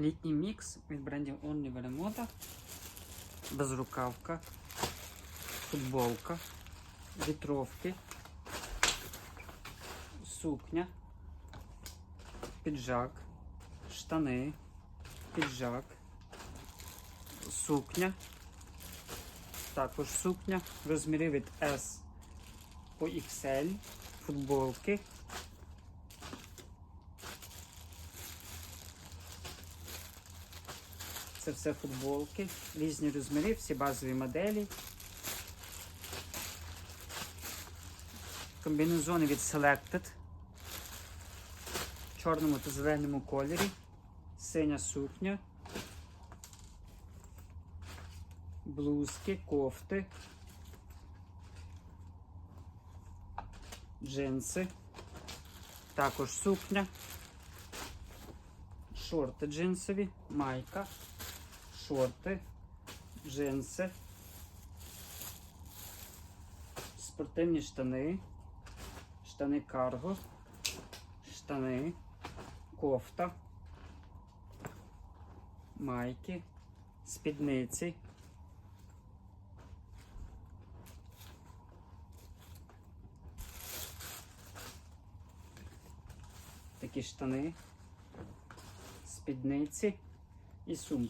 Літній мікс від брендів Only Veremoda. Безрукавка, футболка, вітровки, сукня, піджак, штани, піджак, сукня, також сукня, розміри від S по XL, футболки. Це все футболки, різні розміри, всі базові моделі. Комбінезони від Selected в чорному та зеленому кольорі, синя сукня, блузки, кофти, джинси, також сукня, шорти джинсові, майка шорти, джинси, спортивні штани, штани карго, штани, кофта, майки, спідниці. Такі штани, спідниці і сумка.